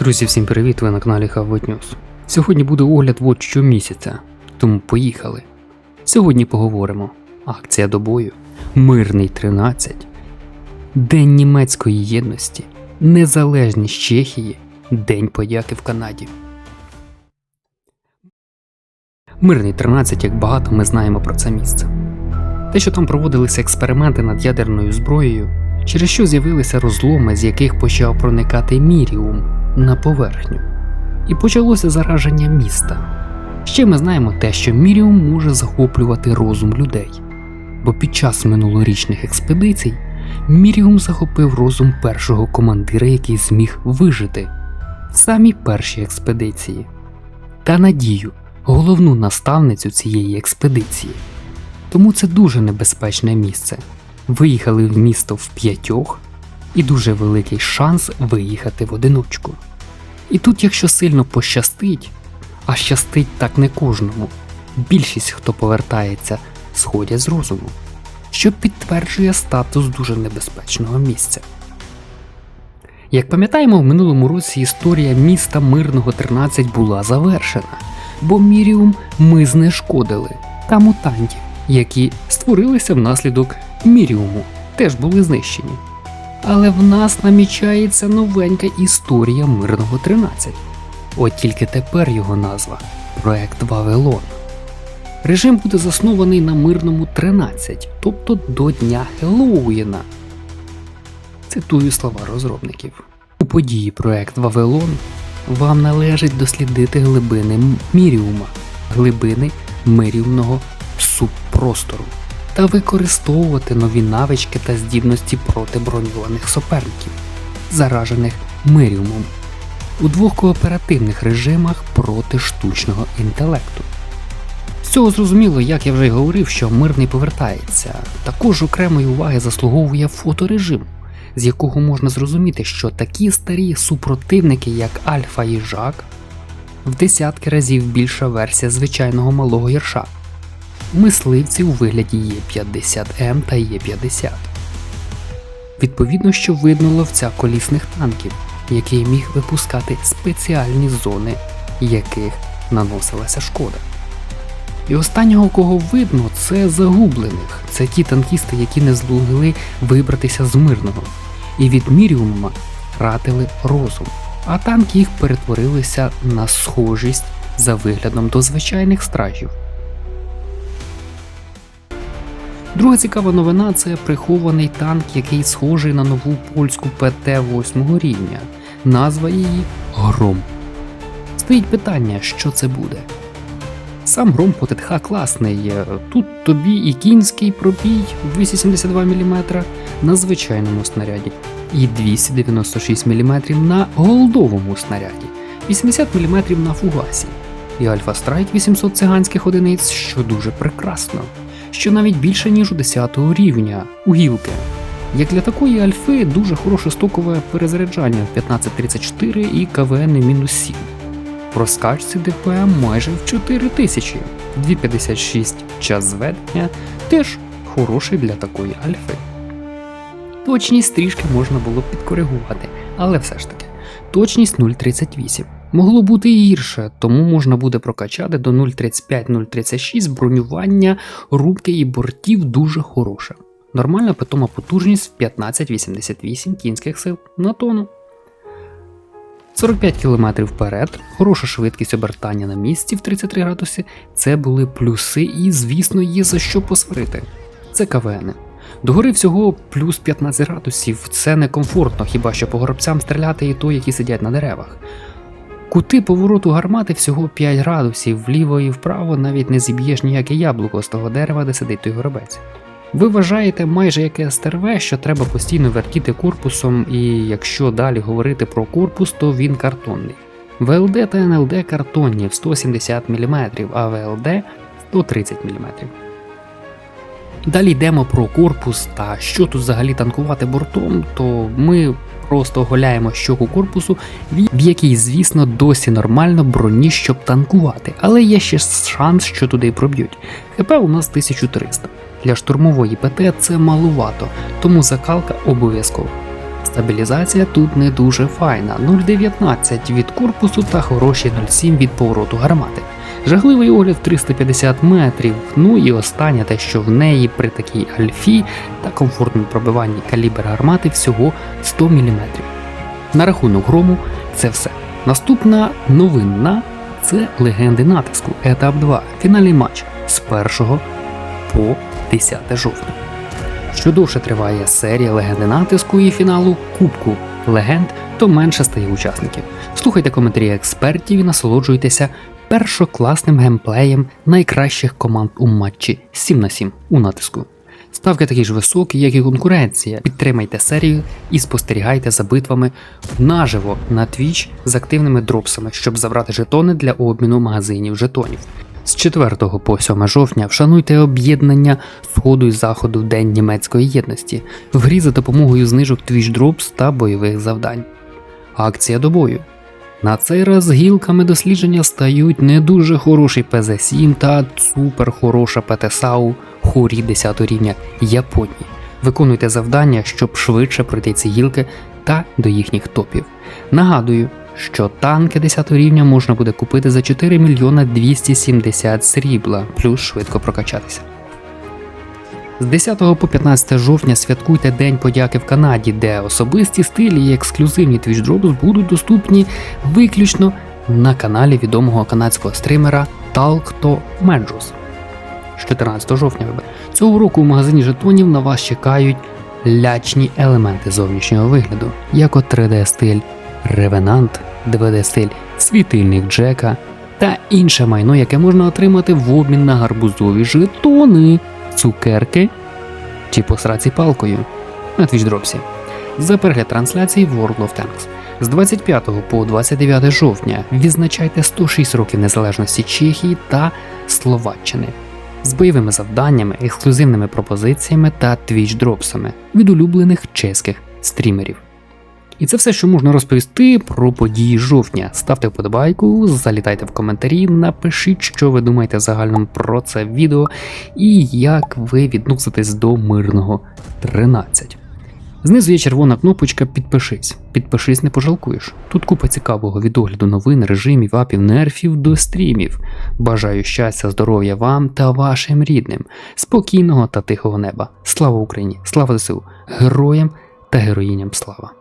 Друзі, всім привіт! Ви на каналі Хавот News. Сьогодні буде огляд вот щомісяця, тому поїхали. Сьогодні поговоримо. Акція до бою, Мирний 13, День німецької єдності, Незалежність Чехії, День подяки в Канаді. Мирний 13, як багато ми знаємо про це місце. Те, що там проводилися експерименти над ядерною зброєю, через що з'явилися розломи, з яких почав проникати міріум на поверхню, і почалося зараження міста. Ще ми знаємо те, що міріум може захоплювати розум людей, бо під час минулорічних експедицій міріум захопив розум першого командира, який зміг вижити в самій першій експедиції, та надію, головну наставницю цієї експедиції. Тому це дуже небезпечне місце. Виїхали в місто в п'ятьох, і дуже великий шанс виїхати в одиночку. І тут, якщо сильно пощастить, а щастить так не кожному, більшість, хто повертається, сходять з розуму, що підтверджує статус дуже небезпечного місця. Як пам'ятаємо, в минулому році історія міста Мирного 13 була завершена, бо Міріум ми знешкодили та мутантів, які створилися внаслідок Міріуму, теж були знищені. Але в нас намічається новенька історія Мирного 13. От тільки тепер його назва Проект Вавилон. Режим буде заснований на мирному 13, тобто до Дня Хеллоуіна. Цитую слова розробників. У події проект Вавилон вам належить дослідити глибини Міріума, глибини мирівного субпростору та використовувати нові навички та здібності проти броньованих суперників, заражених миріумом у двох кооперативних режимах проти штучного інтелекту. З цього зрозуміло, як я вже й говорив, що мирний повертається. Також окремої уваги заслуговує фоторежим, з якого можна зрозуміти, що такі старі супротивники, як Альфа і Жак, в десятки разів більша версія звичайного малого гірша. Мисливці у вигляді Є50М та Є50. Відповідно, що видно ловця колісних танків, який міг випускати спеціальні зони, яких наносилася шкода. І останнього, кого видно, це загублених. Це ті танкісти, які не змогли вибратися з мирного, і від Міріума втратили розум, а танки їх перетворилися на схожість за виглядом до звичайних стражів. Друга цікава новина це прихований танк, який схожий на нову польську ПТ 8 рівня. Назва її Гром. Стоїть питання, що це буде. Сам гром по ТТХ класний. Тут тобі і кінський пробій 272 мм на звичайному снаряді, і 296 мм на голдовому снаряді, 80 мм на фугасі, і Альфа Страйк 800 циганських одиниць, що дуже прекрасно, що навіть більше ніж у 10 рівня у гілки. Як для такої альфи дуже хороше стокове перезаряджання в 1534 і КВН мінус 7. Про скачці ДПМ майже в 4000, 256 час зведення теж хороший для такої альфи. Точність трішки можна було підкоригувати, але все ж таки, точність 0,38. Могло бути і гірше, тому можна буде прокачати до 0,35-0,36 бронювання рубки і бортів дуже хороше. Нормальна питома потужність в 15,88 кінських сил на тонну. 45 км вперед, хороша швидкість обертання на місці в 33 градуси це були плюси, і, звісно, є за що посварити. Це КВН. Догори всього плюс 15 градусів, це некомфортно, хіба що по горобцям стріляти і то, які сидять на деревах. Кути повороту гармати всього 5 градусів, вліво і вправо навіть не зіб'єш ніяке яблуко з того дерева, де сидить той горобець. Ви вважаєте майже яке СТРВ, що треба постійно вертіти корпусом, і якщо далі говорити про корпус, то він картонний. ВЛД та НЛД картонні в 170 мм, а ВЛД 130 мм. Далі йдемо про корпус та що тут взагалі танкувати бортом, то ми просто оголяємо щоку корпусу, в якій, звісно, досі нормально броні, щоб танкувати, але є ще шанс, що туди проб'ють. ХП у нас 1300. Для штурмової ПТ це малувато, тому закалка обов'язково. Стабілізація тут не дуже файна 0,19 від корпусу та хороші 0,7 від повороту гармати. Жахливий огляд 350 метрів. Ну і останнє те, що в неї при такій альфі та комфортному пробиванні калібр гармати всього 100 мм. На рахунок грому це все. Наступна новинна це легенди натиску. Етап 2. Фінальний матч з 1 по 10 жовтня. Що довше триває серія легенди натиску і фіналу Кубку легенд, то менше стає учасників. Слухайте коментарі експертів і насолоджуйтеся першокласним геймплеєм найкращих команд у матчі 7 на 7 у натиску. Ставки такі ж високі, як і конкуренція. Підтримайте серію і спостерігайте за битвами наживо на Twitch з активними дропсами, щоб забрати жетони для обміну магазинів жетонів. З 4 по 7 жовтня вшануйте об'єднання Сходу і Заходу в День німецької єдності в грі за допомогою знижок Twitch Drops та бойових завдань. Акція до бою. На цей раз гілками дослідження стають не дуже хороший ПЗ-7 та супер хороша ПТСАУ хорі 10 рівня Японії. Виконуйте завдання, щоб швидше пройти ці гілки та до їхніх топів. Нагадую, що танки 10 рівня можна буде купити за 4 мільйона 270 срібла, плюс швидко прокачатися. З 10 по 15 жовтня святкуйте День подяки в Канаді, де особисті стилі і ексклюзивні Drops будуть доступні виключно на каналі відомого канадського стримера Talkto Manjus. З 14 жовтня. Цього року у магазині жетонів на вас чекають лячні елементи зовнішнього вигляду, як от 3D-стиль Ревенант, 2D-стиль світильник Джека та інше майно, яке можна отримати в обмін на гарбузові жетони, цукерки чи по сраці палкою на твічдропсі. За перегляд трансляції World of Tanks. З 25 по 29 жовтня відзначайте 106 років незалежності Чехії та Словаччини з бойовими завданнями, ексклюзивними пропозиціями та твіч-дропсами від улюблених чеських стрімерів. І це все, що можна розповісти про події жовтня. Ставте вподобайку, залітайте в коментарі, напишіть, що ви думаєте загально про це відео і як ви відноситесь до мирного 13. Знизу є червона кнопочка Підпишись. Підпишись, не пожалкуєш. Тут купа цікавого від огляду новин, режимів, апів, нерфів до стрімів. Бажаю щастя, здоров'я вам та вашим рідним, спокійного та тихого неба. Слава Україні! Слава ЗСУ! Героям та героїням слава!